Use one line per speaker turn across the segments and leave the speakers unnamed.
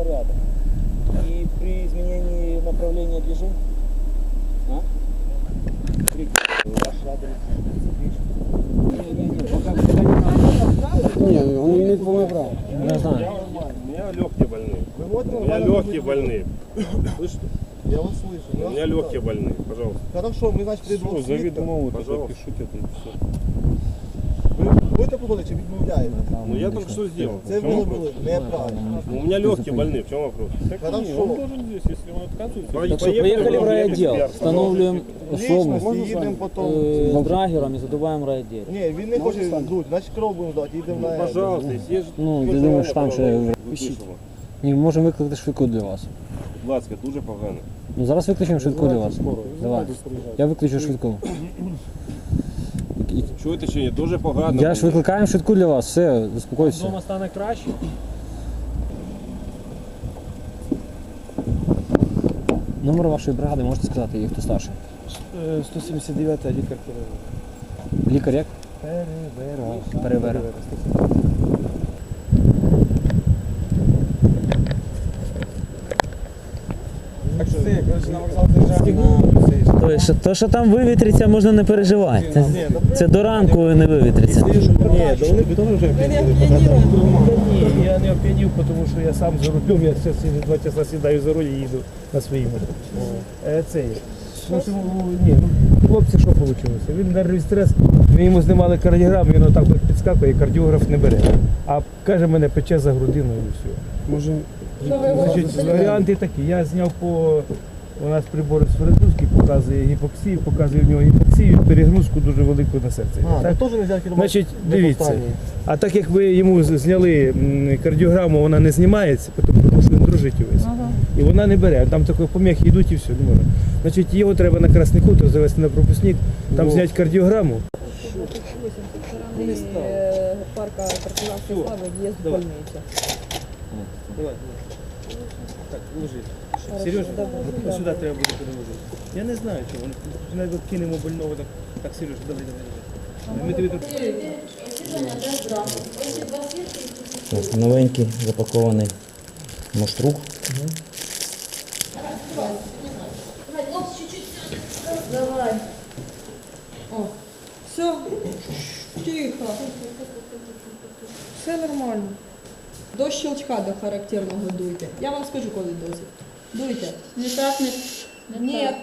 второго ряда. И при изменении направления движения... А? При- не
он имеет полное право.
Я знаю.
У меня легкие больные. У меня легкие больные. Слышите?
Я вас слышу.
У меня легкие больные, пожалуйста.
Хорошо, мы, значит, прийдемо
Все, завідомо, пожалуйста.
Пишите тут все.
Ви будете проводити чи відмовляєте?
Ну я только что сделал.
Це
В чем
ви
вопрос?
робили неправильно.
Ну, У меня легкие больные, в чем вопрос?
Хорошо.
Он должен здесь, если он отказывается.
По-
Так що
поехали
поїхали в
в
райвідділ,
эксперт,
встановлюємо особу
Лічності їдемо потім.
е, драгером і задуваємо райвідділ.
Ні, він не хоче здуть, значить кров будемо здати, їдемо на...
Пожалуйста, если есть...
Ну, ти думаєш, там ще
Пишіть.
Ні, можемо викликати швидку для вас.
Будь ласка, дуже погано.
Ну зараз виключимо швидку для вас. Давай. Я виключу швидку.
Чуєте чи ні? Дуже погано.
Я ж викликаємо швидку для вас, все, заспокойтеся.
Дома стане краще.
Номер вашої бригади можете сказати, і хто старший.
179 лікар
Лікар як? Перевера.
То, що, то, що там вивітриться, можна не переживати. Це, це до ранку не вивітриться.
Ні, да вони теж вже оп'яніли. Ні, я не оп'янів, тому що я сам за рулем, я зараз два часа сідаю за руль і їду на своїй машині. Е, Це. Ну, ну, ні, ну, хлопці, що вийшло? Він нервний стрес, ми йому знімали кардіограму, він отак от підскакує, кардіограф не бере. А каже, мене пече за грудиною і все.
Може,
Значить, варіанти такі. Я зняв по у нас прибори з перегрузки, показує гіпоксію, показує в нього гіпоксію, перегрузку дуже велику на серці.
А,
так?
так теж не можна керувати.
Значить,
не
дивіться.
останній.
А так як ви йому з- зняли м, кардіограму, вона не знімається, тому що він дружить увесь. І вона не бере. Там такі поміхи йдуть і все, не можна. Значить, його треба на красний хутор завести на пропускник, там зняти кардіограму.
Э, парка партизанской славы въезд в больницу.
Давай, Так, ложи. Сережа, ось сюди треба буде переложити. Я не знаю, чого. Навіть кинемо больного так. Так, Сережа, давай, давай. давай. Ми тобі тут
Так, новенький запакований муштрук.
Давай. О, все. Тихо. Все нормально. До щелчка до характерного дуйте. Я вам скажу, коли досить. Дуйте.
Не так, не, не
Ні.
так.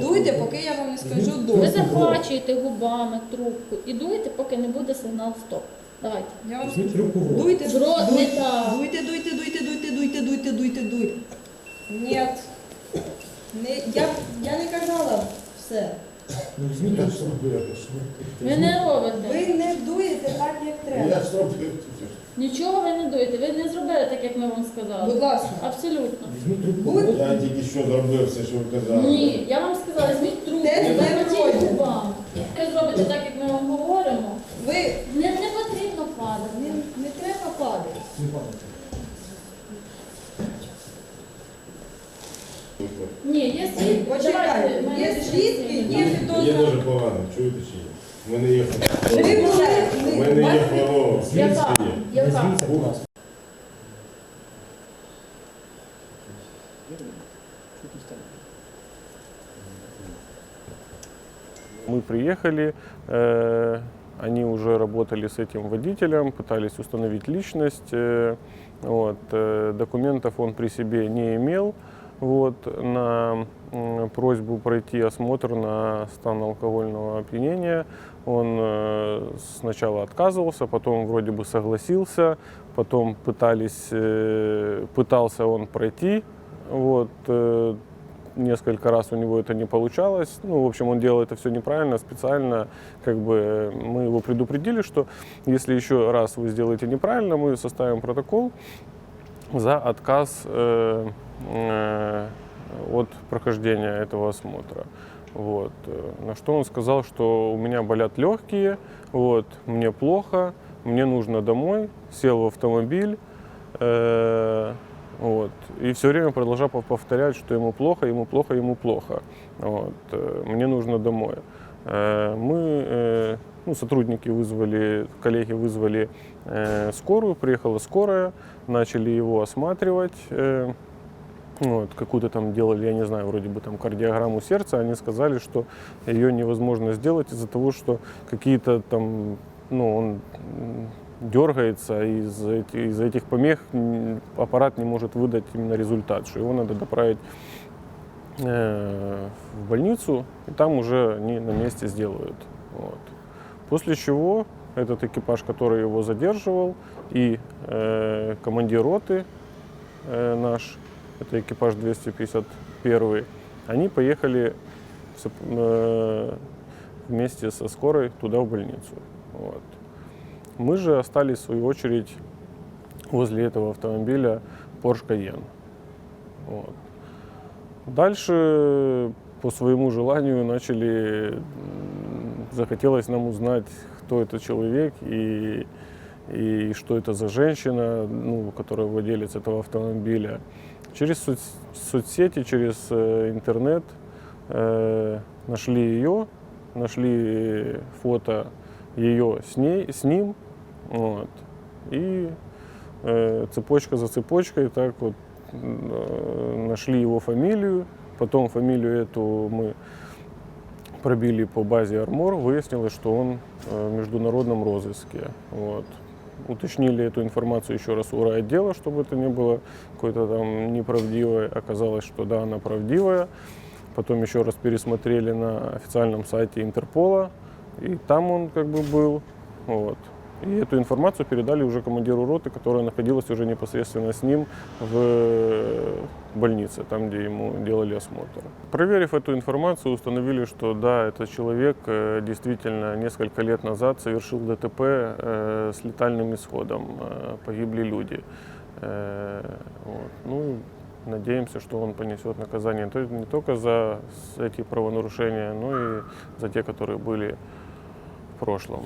Дуйте, поки я вам не скажу
Ви
досить.
захвачуєте губами трубку і дуєте, поки не буде сигнал стоп. Давайте.
Я вам скажу. Дуйте,
В рот не
дуйте,
так.
дуйте, дуйте, дуйте, дуйте, дуйте, дуйте, дуйте, дуйте. Нет. Не, я, я не казала все.
Ви не робите.
Ви не дуєте так, як треба.
Нічого ви не дуєте. Ви не зробили так, як ми вам сказали.
Будь ласка.
Абсолютно.
Будь
Я тільки що зробив все, що ви казали.
Ні, я вам сказала, візьміть трубку,
Де
хотіть
робите?
губами. Ви зробите так, як ми вам говоримо.
ви
Не, не потрібно падати.
не, не треба падати.
Ні, є свідки.
Почекайте,
Давайте,
є свідки, є
Є
підозра.
дуже погано, чуєте чи ні? У мене є у мене є хвороба.
Яка? Яка?
Мы приехали, э, они уже работали с этим водителем, пытались установить личность. э, вот, э, документов он при себе не имел. Вот, на просьбу пройти осмотр на стан алкогольного опьянения он э, сначала отказывался, потом вроде бы согласился, потом пытались, э, пытался он пройти. Вот, э, несколько раз у него это не получалось. Ну, в общем, он делал это все неправильно, специально. Как бы мы его предупредили, что если еще раз вы сделаете неправильно, мы составим протокол за отказ э, э, от прохождения этого осмотра. Вот. э, На что он сказал, что у меня болят легкие, вот, мне плохо, мне нужно домой, сел в автомобиль, э, вот. И все время продолжал пов- повторять, что ему плохо, ему плохо, ему плохо. Вот. э, Мне нужно домой. Э, Мы, э, ну, сотрудники вызвали, коллеги вызвали э, скорую, приехала скорая, начали его осматривать. э, вот, какую-то там делали, я не знаю, вроде бы там кардиограмму сердца, они сказали, что ее невозможно сделать из-за того, что какие-то там, ну, он дергается, и из-за этих помех аппарат не может выдать именно результат, что его надо доправить э, в больницу, и там уже они на месте сделают. Вот. После чего этот экипаж, который его задерживал, и э, командир роты э, наш, это экипаж 251, они поехали в э, вместе со скорой туда, в больницу. Вот. Мы же остались, в свою очередь, возле этого автомобиля Porsche Cayenne. Вот. Дальше по своему желанию начали, м, захотелось нам узнать, кто этот человек и, и что это за женщина, ну, которая владелец этого автомобиля. Через соц- соцсети, через э, интернет э, нашли ее, нашли фото ее с, ней, с ним, вот, и э, цепочка за цепочкой так вот э, нашли его фамилию, потом фамилию эту мы пробили по базе Армор, выяснилось, что он э, в международном розыске. Вот. Уточнили эту информацию еще раз у райотдела, чтобы это не было какой-то там неправдивой. Оказалось, что да, она правдивая. Потом еще раз пересмотрели на официальном сайте Интерпола, и там он как бы был. Вот. И эту информацию передали уже командиру роты, которая находилась уже непосредственно с ним в э, больнице, там, где ему делали осмотр. Проверив эту информацию, установили, что да, этот человек э, действительно несколько лет назад совершил ДТП э, с летальным исходом. Погибли люди. Вот. Ну, надеемся, что он понесет наказание то- не только за эти правонарушения, но и за те, которые были в прошлом.